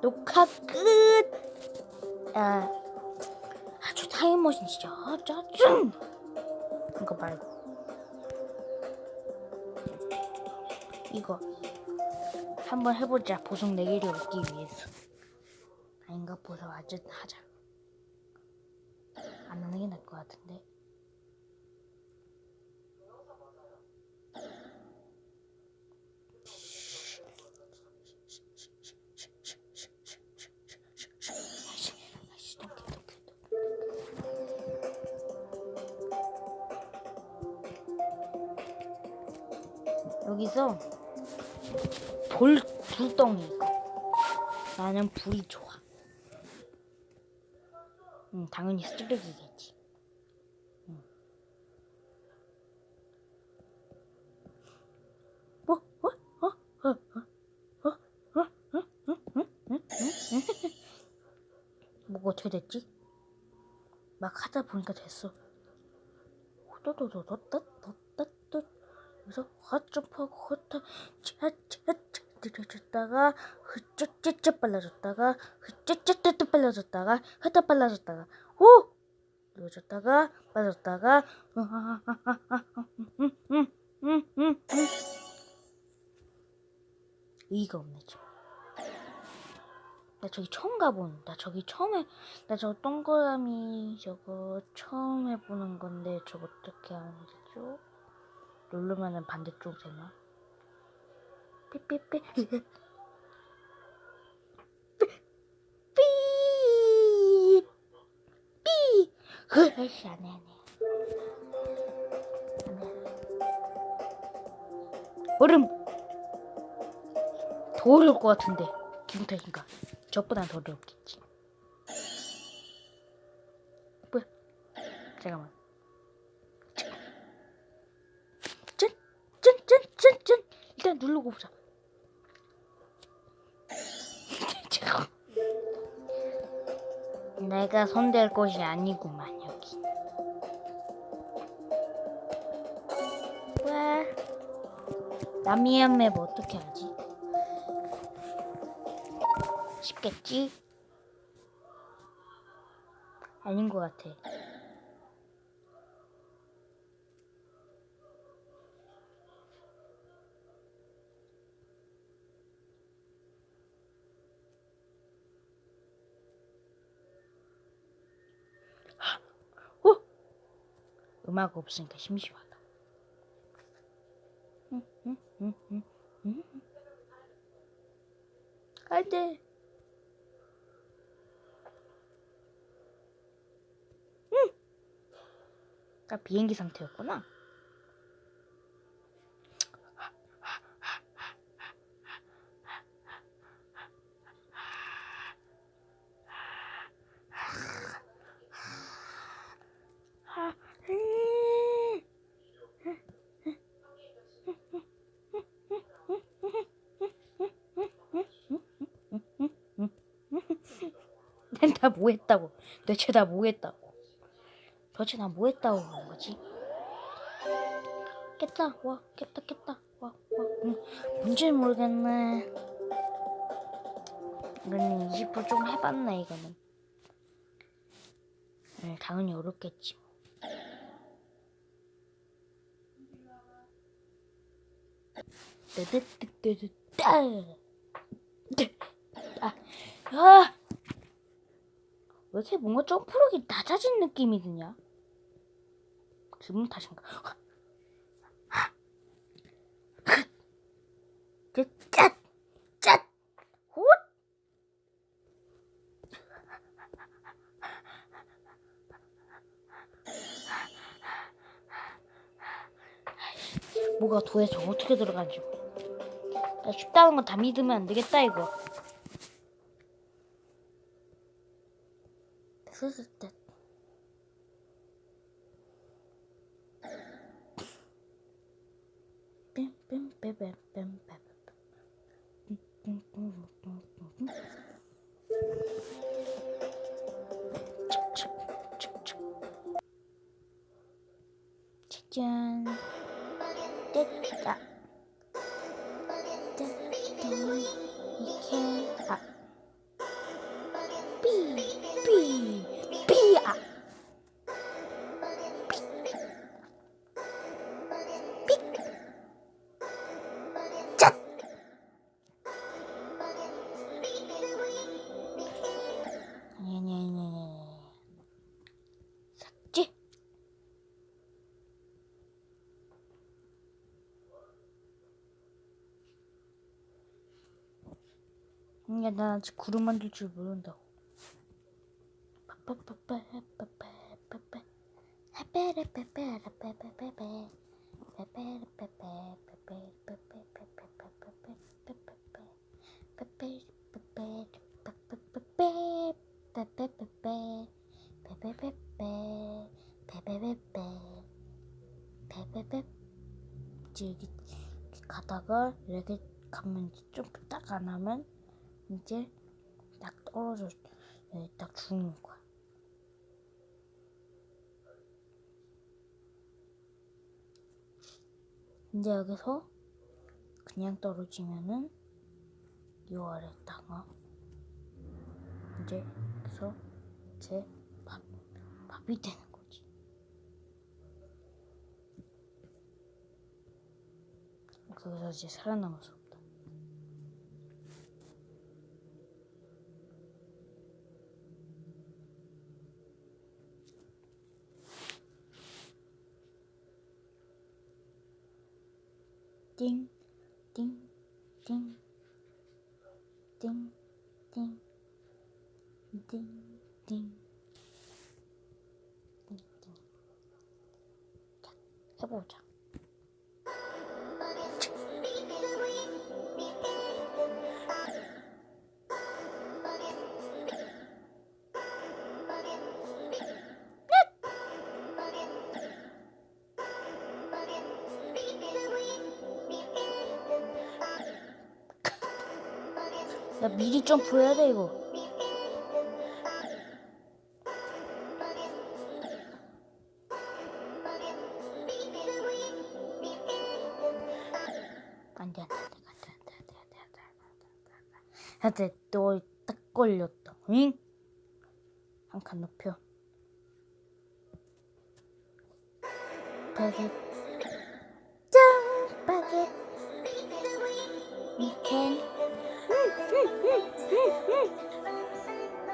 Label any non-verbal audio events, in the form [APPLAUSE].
녹화 끝. 아, 아저 타임머신 진짜 아, 짜증. 이거 말고 이거 한번 해보자 보석 네 개를 얻기 위해서. 아닌가 보석 아주 하자. 안 하는 게 나을 것 같은데. 여기서 돌 불덩이. 나는 불이 좋아. 응, 당연히 쓰레기겠지. 뭐가 어떻게 됐지? 막 하다 보니까 됐어. 그래서 헛점프하고 헛타 차차차 느려졌다가 흐쩌쩌쩌 빨라졌다가 흐쩌쩌쩌 빨라졌다가 흐다 빨라졌다가 오 느려졌다가 빨라졌다가 의의가 없네 지금 나 저기 처음 가본 나 저기 처음에 나 저 동그라미 저거 처음 해보는 건데 저거 어떻게 하는 거죠? 누르면은 반대쪽 되나? 삐삐삐. 삐! 삐! 으이씨 안해 안해. 얼음. 더 어려울 것 같은데 기분 탓인가. 저보단 더 어렵겠지. 뭐야? 잠깐만 짠짠짠짠짠 일단 누르고 보자. [LAUGHS] 내가 손댈 곳이 아니구만 여기. 왜? 남이한 맵 어떻게 하지? 쉽겠지? 아닌 것 같아 음악 없으니까 심심하다. 응, 응, 응, 응, 응. 안 돼. 응. 나 비행기 상태였구나. 아, 음. 난다 뭐했다고? 대체 다 뭐했다고? 도대체 나 뭐 했다고 그런 거지? 깼다 와 깼다 깼다 와와 응. 뭔지 모르겠네 이거는 20%좀 해봤네 이거는 응, 당연히 어렵겠지 뜨뜨뜨뜨뜨 아, 아, 왜 이렇게 뭔가 점프력이 낮아진 느낌이 드냐? 기분 탓인가? 짠! 짠! 훗! 뭐가 도대체 어떻게 들어간지 나 쉽다는 건 다 믿으면 안 되겠다 이거 스스뜻 짠 됐다 됐다 이렇 야, 나 아직 구름 만들 줄 모른다고. 이렇게 가다가 이렇게 가면 점프 딱안 하면 이제 딱 떨어져 여기 딱 죽는 거야. 이제 여기서 그냥 떨어지면은 요 아래다가 이제 그래서 제 밥, 밥이 되는 거지. 거기서 이제 살아남을 수 띵, 띵, 띵, 띵, 띵, 띵, 띵. 띵, 띵. 자, 해보자. 야 미리 점프해야 돼 이거. 안돼 너딱 걸렸다. 응? 한 칸 높여. 바게 짱 바게 We うんうんうん